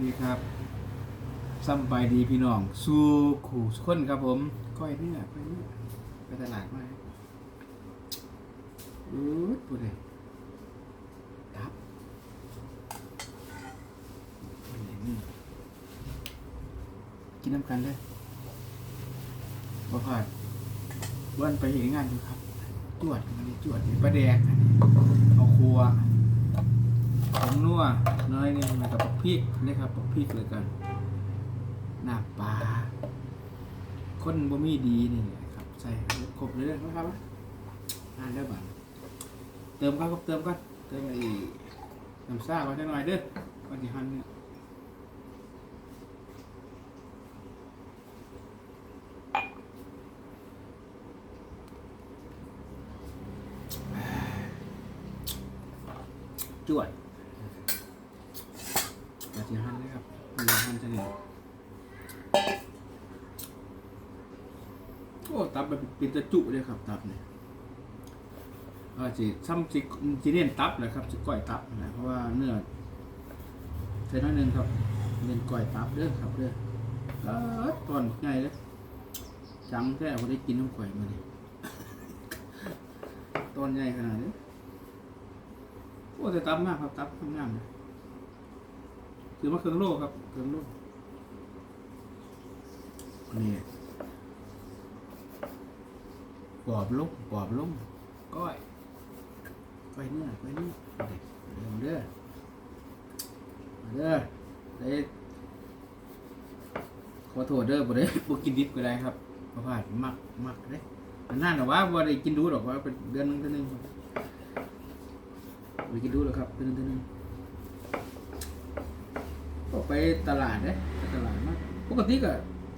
นี่ครับสำบายดีพี่น้อง สู้ขู่สุคนครับผมก้อยเนื้อก้อยเนื้อไปตลาดมาอืดพูดเลยครับกินน้ำกันเลยบ่พลาดวันไปเห็นงานอยู่ครับ จวดมันนี่จวดนี่ประแดกเอาครัว ผมนัวน้อยนี่มันกับปักพริกนี่ครับปักพริกเลยกันหน้าปลาคนบ่มีดีนี่แหละครับใส่ครบเลยนะครับอ่านได้บ้างเติมครับเติมกันเติมไอ้น้ำซ่าไว้หน่อยเด้อก่อนที่หั่นเนี่ยจวด ก่อนที่หั่นนะครับมีหันจะเนี่ยโอ้ตับแบบเป็นตะจุเลยครับ ตับเนี่ยเออจีซ้ำจีจีเน้นตับเลยครับจีก้อยตับนะเพราะว่าเนื้อใส่น้อยหนึงครับเน้นก้อยตับเด้อครับเด้อเออตอนใหญ่เลยจังแท้ผมได้กินน้ำก้อยมาเนี่ยตอนใหญ่ขนาดนี้โอ้แต่ตับมากครับตับงามๆเลย คือมาเครื่องโลครับเครื่องโลนี่ปอบลงปอบลงก้อยก้อยเนื้อก้อยเนื้อเดี๋ยวเด้อเด้อได้ขอโทษเด้อบ่ได้บ่กินดิบก็ได้ครับเพราะว่ามักมักเด้อันนั้นน่ะว่าบ่ได้กินดูหรอกว่าเป็นเดือนหนึงเดือนหนึงบ่ได้กินดูหรอกครับเดือนหนึงเดือนหนึง ก็ไปตลาดเด้ไปตลาดมาปกติก็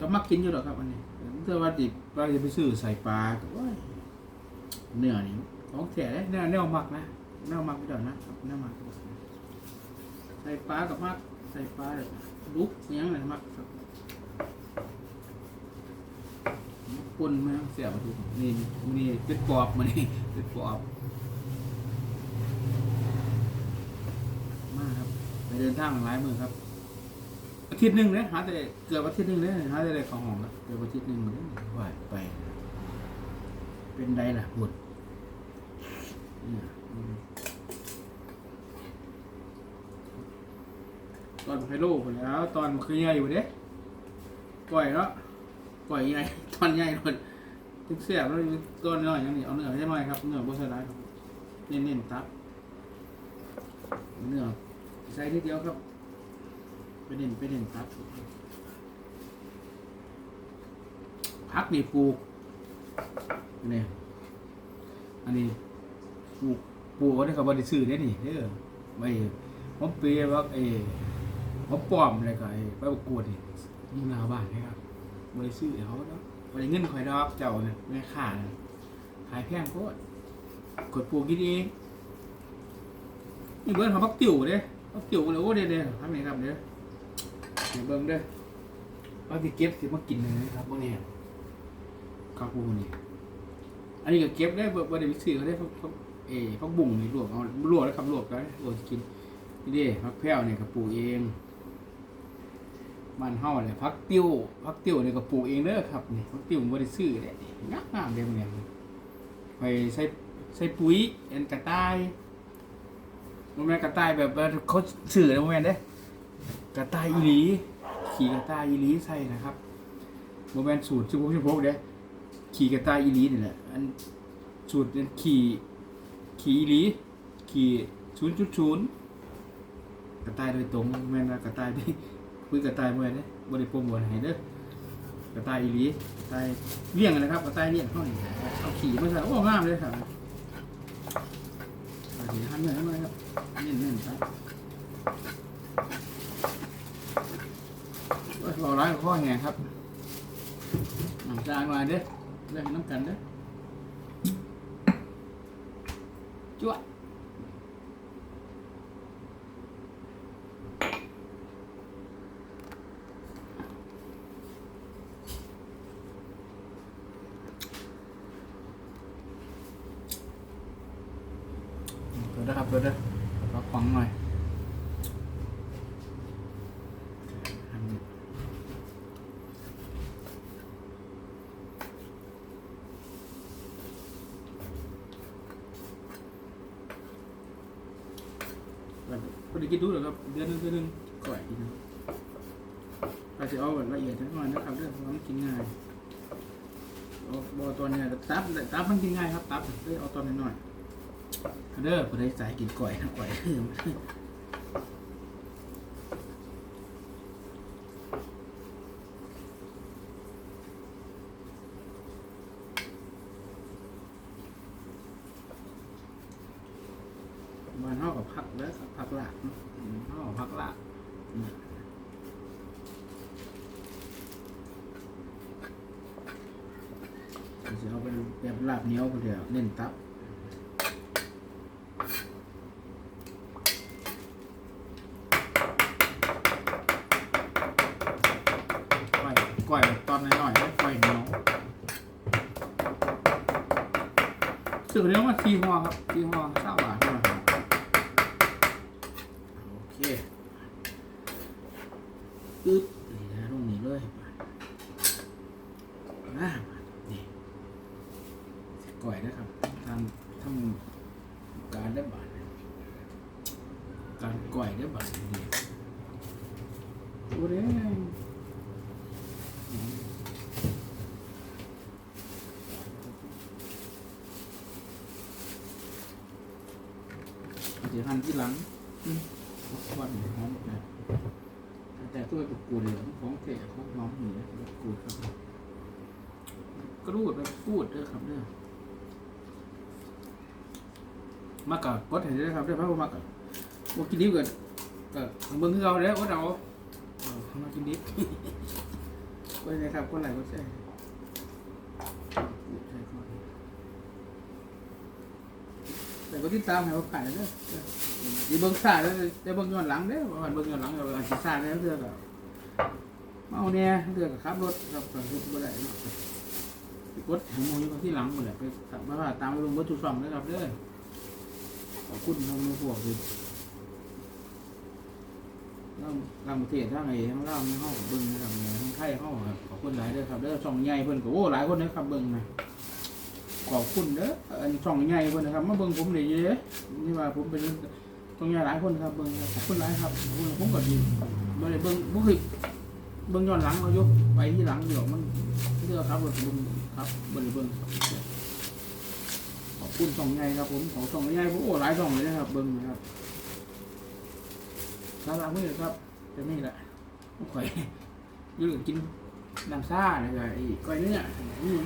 ก็มักกินอยู่หรอกครับอันนี้แต่ว่าดิบว่าจะไปซื้อใส่ปลาก็โอ้ยเนื้อนี่ของแท้เลยเนื้อเนื้อหมักนะเนื้อหมักไม่ได้นะครับเนื้อหมักใส่ปลากับมักใส่ปลาเลยลุกอิหยังไงมักครับปนมาเสียบมาทุกนี่นี่เป็นปอบมานี่เป็นปอบมาครับไปเดินทางหลายมือครับ อาทิตย์หนึ่งเลยหาแต่เกือบอาทิตย์หนึ่งเลยหาแต่ได้ของหอมแล้วเกือบอาทิตย์หนึ่งเลยว่าไป เป็นไดล่ะบุตรเนี่ยอืมตอนไฮโลคนแล้ว ตอนมันคือใหญ่อยู่เด้ก่อยเนาะก่อยใหญ่ตอนใหญ่คนทึกเสียบแล้วต้นน้อยอย่างนี้เอาเนื้อใช่ไหมครับเนื้อบ่ใส่ได้ครับเน้นๆตับเนื้อใส่นิดเดียวครับ ไปเน้นไปเน้นตับพักนี่ปลูกนี่อันนี้ปลูกปลูกนี่เขาบริซื้อได้นี่เด้อไม่ผมเปียว่าไอ้ผมปลอมอะไรก็ไอ้ไปประกวดนี่ยิงหนาบ้านนะครับบริซื้อเขาเนาะบริเงินคอยดอกเจ้าเนี่ยแม่ข่าเนี่ยขายแพงโคตรกดปลูกกินเองนี่เบิร์นเขาพักติ๋วเด้พักติ๋วเลยโอ้เด้เด้ทำไงครับเด้อ เดี๋ยวเบิ่งเด้อเอาที่เก็บสิมากินเลยนะครับพวกนี้ข้าวปูนี่อันนี้ก็เก็บได้บ่บ่ได้ไปซื้อเขาได้พวกพวกเออพวกบุ่งนี่ลวกเอาลวกแล้วครับลวกได้วลวกสิกินนี่ด้พักแพ้วเนี่ยก็ปลูกเองบ้านเฮาเนี่ยพักติ้วพักติ้วเนี่ยก็ปลูกเองเด้อครับนี่พักติ้วบ่ได้ซื้อเด้งามงามๆเด้มันเนี่ไปใส่ใส่ปุ๋ยเอ็นกระต่ายบ่แม่นกระต่ายแบบเขาซื้อแล้วบ่แม่นเด้ กระต่ายอีหลี ขี่กระต่ายอีหลีใส่นะครับบ่แม่นสูตร16 16เด้ขี่กระต่ายอีหลีนี่แหละอันสูตรเป็นขี่ขี่อีหลีขี่ศูนย์จุดศูนย์กระต่ายโดยตรงแม่นว่ากระต่ายที่คุยกระต่ายเมื่อนี้บริโภคบนให้เด้อกระต่ายอีหลีกระต่ายเลี้ยงนะครับกระต่ายเลี้ยงเขานี่เอาขี่มาใส่โอ้งามเลยครับอันนี้หันเนื้อหน่อยครับเน้นเน้นๆครับโอ้ยเราร้ายกับข้อ แหงครับจางมาเด้อเล่นน้ำกันเด้อจวดเปิดนะครับเปิดเด้อรับฟังหน่อย แบบพอดีกินดูแล้วครับ เดือนนึงเดือนนึงก่อยกินเราจะเอาแบบละเอียดทั้งวันนะครับเรื่องมันกินง่ายเอาบอตัวเนี่ยตับตับมันกินง่ายครับตับเลยเอาตัวน้อยๆเด้อพอได้สายกินก่อยนะก่อยมันเท่ากับผักแล้วผั กหลากเนาะอืมเท่ากับผักหลากเนี่ยจะเอาเป็นแบบลาบเหนียวคนเดียวเน้นตับก้อยก้อยแบบตอนน้อยๆนะก้อยเหนียวสึกเรียกว่าทีหัวครับทีหัวเก้าบาทเท่านั้นครับโอเคอึ๊บนี่นะตรงนี้เลย นะนี่ก้อยนะครับทำทำการได้บาทการก้อยได้บาทนี่โอ้เด้งเดี๋ยวทันที่หลังอืมวันหอมนะแต่ตัวกับกูเลยของเตะของน้องหนีกูครับ กรูดแบบพูดเด้วยครับเนี่ยมากกับกดเห็นด้วยครับด้วยพระมากับว่ากินดิบกันก็เบิ่งเราแล้วกดเอาเอามากินดิบก็เลยครับก็ไหลก็ใช่แต่ก็ที่ตามให้เขาขายเด้ออย่าเบิ่งซ่าแล้วจะเบิ่งย้อนหลังเด้อว่ามันเบิ่งย้อนหลังเราอาจสิซ่าแล้วเด้องก็เมาเนี่ยเด้องก็ขับรถกับรถบ่ได้เนาะ กดหัวมือที่หลังหมดแหละไปขับมาว่าตามไปลงวัตถุซ่อมเด้ครับเด้อขอบคุณทางมือพวกคือเราลำประเทศทั้งไอ้ทั้งเราในห้องเบิ่งนะครับทั้งไทยห้องครับขอบคุณหลายเด้อครับเด้อช่องใหญ่เพิ่นก็โอ้หลายคนเด้อครับเบิ่งนะขอบคุณเด้ออันช่องใหญ่เพิ่นนะครับมาเบิ่งผมได้เยอะนี่ว่าผมเป็นตรงใหญ่หลายคนครับเบิ่งขอบคุณหลายครับผมผมก็ดีบ่ได้เบิ่งบ่เคยเบิ่งย้อนหลังเอายู่ไปที่หลังเดี๋ยวมันเลือกครับรถเบิ่ง ครับบ่ได้เบิ่งขอบคุณช่องใหญ่ครับผมของช่องใหญ่ผมโอ้หลายช่องเลยนะครับ เบิ่งนะครับสาระมือครับจะนี่แหละบ่ค่อยยู่กินน้ำซ่าเลยไอ้ก้อยเนื้ออืม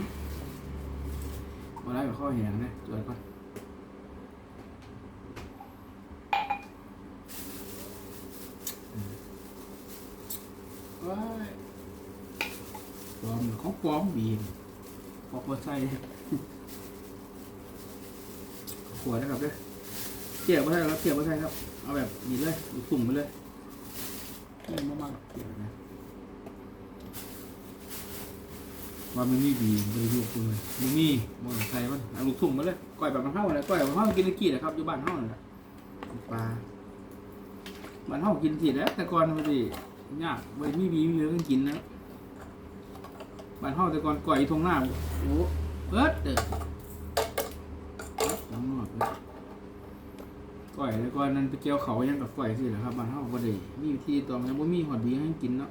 มาไล่กับข้อแหงนะจวดก่อนว้ายปลอมของปลอมบีม ปอกหัวใจขวดนะครับเด้เกี่ยวไม่ใช่ครับเกี่ยวไม่ใช่ครับ เอาแบบนี้เลยสุ่มไปเลยนี่มากๆเกี่ยวนะว่ามันมีบีบริยูคุณมันมีมอเตอร์ไซค์มันเอาลูกทุ่งมาเลยก้อยแบบมันเท่าอะไรก้อยแบบมันเท่ากินตะกี้แหละครับอยู่บ้านเท่านั่นแหละปลาบ้านเท่ากินทีแล้วแต่ก่อนมันสิยากไม่มีบีมีเยอะกันกินนะ บ้านเท่าแต่ก่อนก้อยทงหน้าโอ้เอิดเด้อน้ำนอดเลยก้อยแต่ก่อนนั้นไปเกี่ยวเขายังกับก้อยสิแหละครับบ้านเท่าบ่ได้มีวิธีตอนนั้นบ่มีหอดบีให้กินเนาะ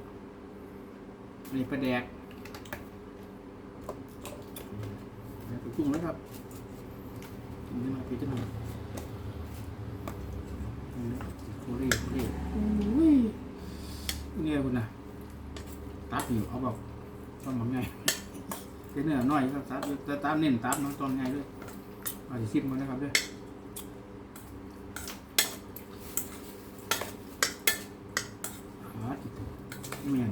นนี้ปลาแดกไปปรุงแล้วครับปรุงให้มาพิจารณาโคเรีโคเรีอุ้ยเนี่ยคุณนะตับอยู่เอาแบบ ตอนมันไงเป็นเนื้อน้อยครับตับแต่ตามเน้นตับน้องตอนไงด้วยเอาสิซิมมานะครับด้วยเมียน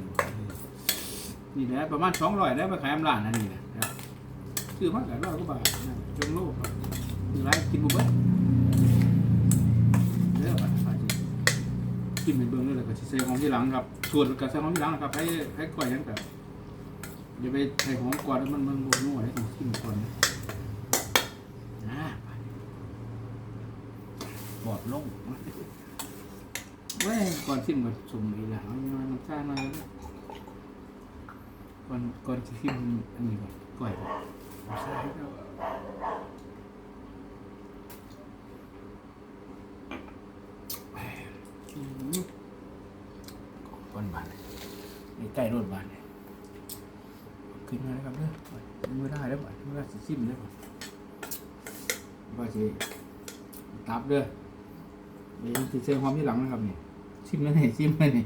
นี่แหละประมาณสองร้อยได้ไปขายอำลานอันนี้นะครับซื้อมาแต่ร้อยกว่าบาทนะจนโลกคือไรกินบุบเบิ้ลเด้อบัดไปกินเป็นเบิ้งเลยแล้วก็สิใส่หอมที่หลังครับส่วนกับใส่หอมที่หลังนะครับให้ให้ก่อยยังแบบ เดี๋ยวไปใส่หอมก่อนแล้วมันมันโวมน่วให้ต้องขิ้มก่อนนะปอดลงเว้ยก่อนชิมก่อนสมอีหลังมันาหนซ่ามาก่อนก่อนชิมอันนี้ก่อนก่อยก่อนก้อนบานใกล้รถบานเลย ขึ้นมาแล้วครับเด้อมือได้แล้วบ่มือได้สิซิมเด้อบ่ว่าสิตับเด้อเดี๋ยวสิเชิงความที่หลังนะครับเนี่ยซิมแล้วนี่ซิมแล้วนี่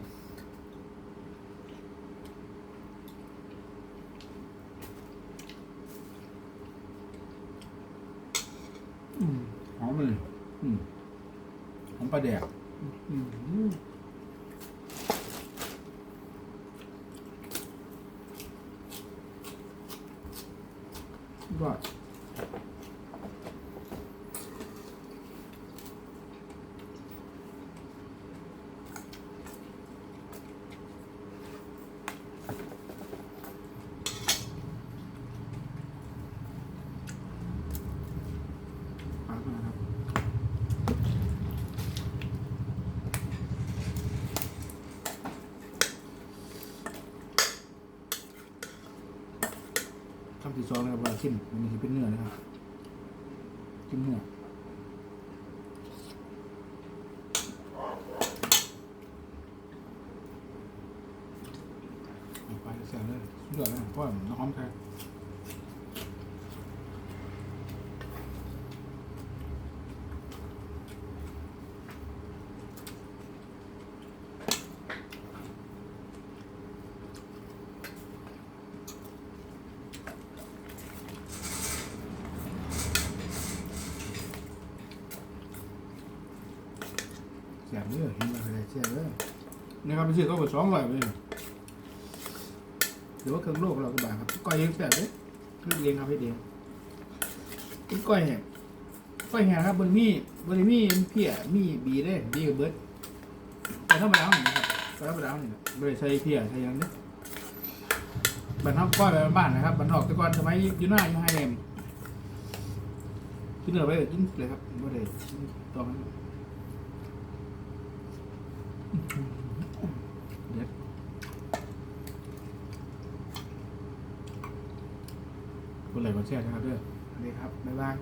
อืมหอมเลยหอมปลาแดกอืม Right. ปังมากครับคำที่ส องนะครับว่าชิมมันจะเป็นเนื้อนะครับชิมเนื้อไปเสียเลยสุดยอดเลยเพราะมัน้ำหอมแท ยเสียเลยเห็นไหมเสียเลยนี่ครับไปซื้อก็หมดสองร้อยเลยหรือว่าเครื่องโลกเราก็บาทครับก้อยเองเสียเลยคือเองครับพี่เดียวกินก้อยเนี่ยก้อยแห้งครับบนมีบนมีเพี้ยมีบีได้บีกับเบิร์ดแต่ธรรมดาเนี่ครับแต่ธรรมดาเนี่ยบริใส่เพี้ยใส่ยังนี้บรรทับก้อยไปบ้านนะครับบรรทอกตะกอนสมัยยู่หน้ายู่ไฮเอ็มกินเนื้อไปเลยกินเลยครับบ่ได้ตอน นั้นเด็ดคนไหลคนแช่นะครับเด้อ สวัสดีครับ บ๊ายบาย